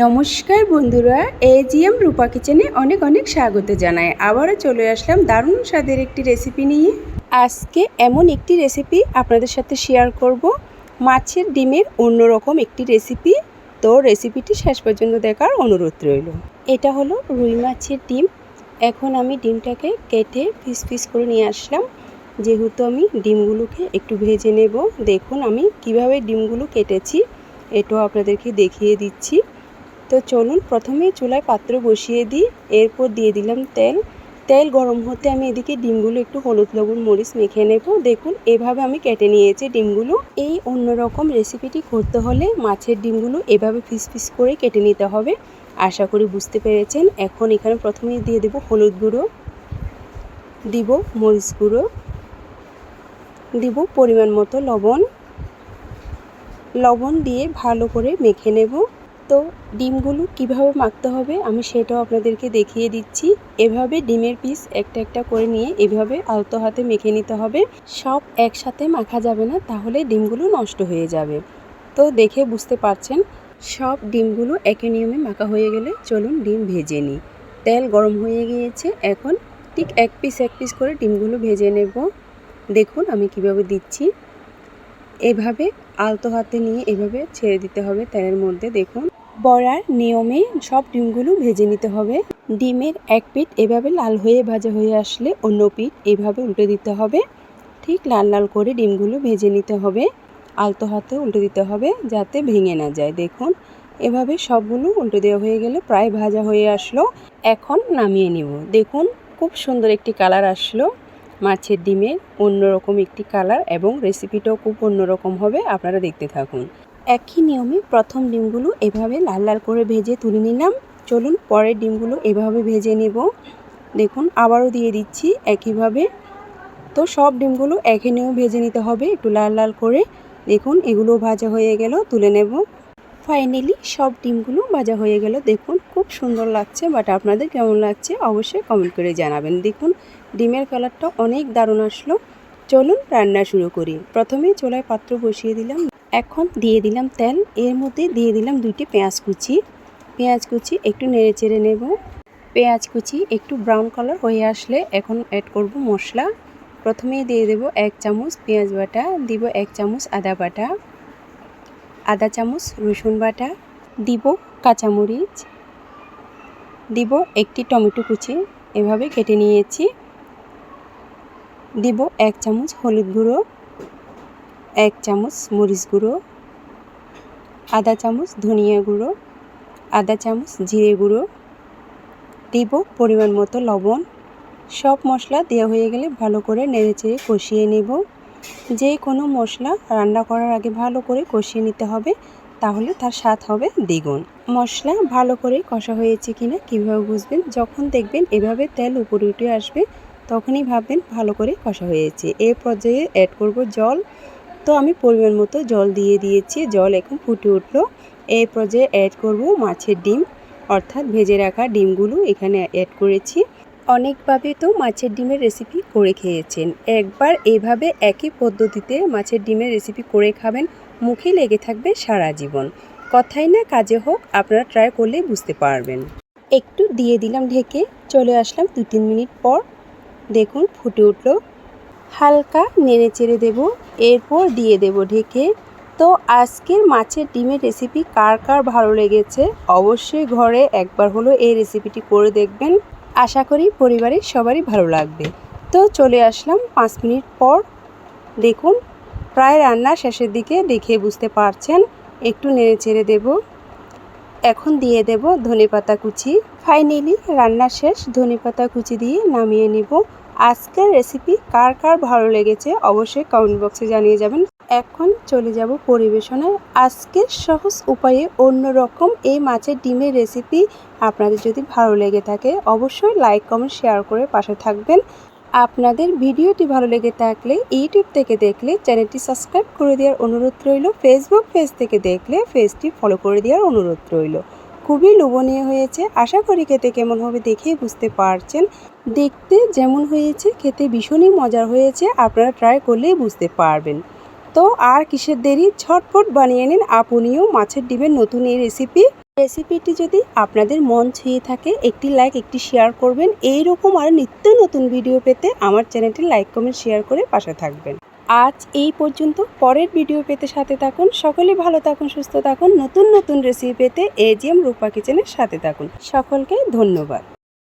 নমস্কার বন্ধুরা, এজিএম রূপা কিচেনে অনেক অনেক স্বাগত জানাই। আবারও চলে আসলাম দারুণ স্বাদের একটি রেসিপি নিয়ে। আজকে এমন একটি রেসিপি আপনাদের সাথে শেয়ার করব। মাছের ডিমের অন্যরকম একটি রেসিপি। তো রেসিপিটি শেষ পর্যন্ত দেখার অনুরোধ রইল। এটা হলো রুই মাছের ডিম। এখন আমি ডিমটাকে কেটে পিস পিস করে নিয়ে আসলাম। যেহেতু আমি ডিমগুলোকে একটু ভেজে নেব, দেখুন আমি কীভাবে ডিমগুলো কেটেছি। এটাও আপনাদেরকে দেখিয়ে দিচ্ছি। তো চলুন, প্রথমেই চুলায় পাত্র বসিয়ে দিই, এরপর দিয়ে দিলাম তেল। তেল গরম হতে আমি এদিকে ডিমগুলো একটু হলুদ লবণ, মরিচ মেখে নেব। দেখুন, এভাবে আমি কেটে নিয়েছি ডিমগুলো। এই অন্যরকম রেসিপিটি করতে হলে মাছের ডিমগুলো এভাবে পিস পিস করে কেটে নিতে হবে। আশা করি বুঝতে পেরেছেন। এখন এখানে প্রথমেই দিয়ে দেব হলুদ গুঁড়ো। দিব মরিচ গুঁড়ো। দিব পরিমাণ মতো লবণ। লবণ দিয়ে ভালো করে মেখে নেব। তো ডিমগুলো কীভাবে মাখতে হবে আমি সেটাও আপনাদেরকে দেখিয়ে দিচ্ছি। এভাবে ডিমের পিস একটা একটা করে নিয়ে এভাবে আলতো হাতে মেখে নিতে হবে। সব একসাথে মাখা যাবে না, তাহলে ডিমগুলো নষ্ট হয়ে যাবে। তো দেখে বুঝতে পারছেন, সব ডিমগুলো একই নিয়মে মাখা হয়ে গেলে চলুন ডিম ভেজে নিই। তেল গরম হয়ে গিয়েছে, এখন ঠিক এক পিস এক পিস করে ডিমগুলো ভেজে নেব। দেখুন আমি কীভাবে দিচ্ছি। এভাবে আলতো হাতে নিয়ে এভাবে ছেড়ে দিতে হবে তেলের মধ্যে, দেখুন। বড়ার নিয়মে সব ডিমগুলো ভেজে নিতে হবে। ডিমের এক পিঠ এভাবে লাল হয়ে ভাজা হয়ে আসলে অন্য পিঠ এভাবে উল্টে দিতে হবে। ঠিক লাল লাল করে ডিমগুলো ভেজে নিতে হবে। আলতো হাতে উল্টে দিতে হবে যাতে ভেঙে না যায়। দেখুন, এভাবে সবগুলো উল্টে দেওয়া হয়ে গেলে প্রায় ভাজা হয়ে আসলো। এখন নামিয়ে নিব। দেখুন, খুব সুন্দর একটি কালার আসলো। মাছের ডিমের অন্যরকম একটি কালার এবং রেসিপিটাও খুব অন্যরকম হবে। আপনারা দেখতে থাকুন। একই নিয়মে প্রথম ডিমগুলো এভাবে লাল লাল করে ভেজে তুলে নিলাম। চলুন পরের ডিমগুলো এভাবে ভেজে নেব। দেখুন, আবারও দিয়ে দিচ্ছি একইভাবে। তো সব ডিমগুলো একই নিয়মে ভেজে নিতে হবে একটু লাল লাল করে। দেখুন এগুলো ভাজা হয়ে গেল, তুলে নেব। ফাইনালি সব ডিমগুলো ভাজা হয়ে গেল। দেখুন, খুব সুন্দর লাগছে, বাট আপনাদের কেমন লাগছে অবশ্যই কমেন্ট করে জানাবেন। দেখুন, ডিমের কালারটা অনেক দারুণ আসলো। চলুন রান্না শুরু করি। প্রথমে চোলায় পাত্র বসিয়ে দিলাম। এখন দিয়ে দিলাম তেল। এর মধ্যে দিয়ে দিলাম দুইটি পেঁয়াজ কুচি। পেঁয়াজ কুচি একটু নেড়ে চেড়ে নেব। পেঁয়াজ কুচি একটু ব্রাউন কালার হয়ে আসলে এখন অ্যাড করব মশলা। প্রথমেই দিয়ে দেব এক চামচ পেঁয়াজ বাটা, দিব এক চামচ আদা বাটা, আদা চামচ রসুন বাটা, দিব কাঁচামরিচ, দিব একটি টমেটো কুচি, এভাবে কেটে নিয়েছি। দিব এক চামচ হলুদ গুঁড়ো। এক চামচ মরিচ গুঁড়ো, আধা চামচ ধনিয়া গুঁড়ো, আধা চামচ জিরে গুঁড়ো, দিব পরিমাণ মতো লবণ। সব মশলা দেওয়া হয়ে গেলে ভালো করে নেড়েচেড়ে কষিয়ে নেব। যে কোনো মশলা রান্না করার আগে ভালো করে কষিয়ে নিতে হবে, তাহলে তার স্বাদ হবে দ্বিগুণ। মশলা ভালো করে কষা হয়েছে কিনা কীভাবে বুঝবেন? যখন দেখবেন এভাবে তেল উপরে উঠে আসবে, তখনই ভাববেন ভালো করে কষা হয়েছে। এ পর্যায়ে অ্যাড করব জল তো আমি পরিমাণ মতো জল দিয়ে দিয়েছি, জল এখন ফুটে উঠল। এই পর্যায়ে অ্যাড করব মাছের ডিম, অর্থাৎ ভেজে রাখা ডিমগুলো এখানে অ্যাড করেছি। অনেকভাবে তো মাছের ডিমের রেসিপি করে খেয়েছেন। একবার এভাবে একই পদ্ধতিতে মাছের ডিমের রেসিপি করে খাবেন, মুখে লেগে থাকবে সারা জীবন। কথাই না কাজে হোক, আপনারা ট্রাই করলে বুঝতে পারবেন। একটু দিয়ে দিলাম ঢেকে, চলে আসলাম দু তিন মিনিট পর। দেখুন ফুটে উঠল। হালকা নেড়ে চেড়ে দেবো, এরপর দিয়ে দেব ঢেকে। তো আজকের মাছের ডিমের রেসিপি কার কার ভালো লেগেছে অবশ্যই ঘরে একবার হলো এই রেসিপিটি করে দেখবেন। আশা করি পরিবারের সবারই ভালো লাগবে। তো চলে আসলাম পাঁচ মিনিট পর। দেখুন, প্রায় রান্না শেষের দিকে দেখে বুঝতে পারছেন, একটু নেড়ে চেড়ে দেব। এখন দিয়ে দেব ধনে পাতা কুচি। ফাইনালি রান্না শেষ ধনে পাতা কুচি দিয়ে নামিয়ে নিব। আজকের রেসিপি কার কার ভালো লেগেছে অবশ্যই কমেন্ট বক্সে জানিয়ে যাবেন। এখন চলে যাব পরিবেশনায় আজকের সহজ উপায়ে অন্য রকম এই মাছের ডিমের রেসিপি আপনাদের যদি ভালো লেগে থাকে, অবশ্যই লাইক কমেন্ট শেয়ার করে পাশে থাকবেন। আপনাদের ভিডিওটি ভালো লেগে থাকলে ইউটিউব থেকে দেখলে, চ্যানেলটি সাবস্ক্রাইব করে দেওয়ার অনুরোধ রইল। ফেসবুক পেজ থেকে দেখলে পেজটি ফলো করে দেওয়ার অনুরোধ রইল। খুবই লোভনীয় হয়েছে। আশা করি খেতে কেমন হবে দেখেই বুঝতে পারছেন। দেখতে যেমন হয়েছে, খেতে ভীষণই মজার হয়েছে, আপনারা ট্রাই করলেই বুঝতে পারবেন। তো আর কিসের দেরি? ছটফট বানিয়ে নিন আপনিও মাছের ডিমের নতুন এই রেসিপি রেসিপিটি যদি আপনাদের মন ছুঁয়ে থাকে, একটি লাইক একটি শেয়ার করবেন। এই রকম আর নিত্য নতুন ভিডিও পেতে আমার চ্যানেলটি লাইক কমেন্ট শেয়ার করে পাশে থাকবেন। আজ এই পর্যন্ত। পরের ভিডিও পেতে সাথে থাকুন। সকলে ভালো থাকুন, সুস্থ থাকুন। নতুন নতুন রেসিপি পেতে এজিএম রূপা কিচেনের সাথে থাকুন। সকলকে ধন্যবাদ।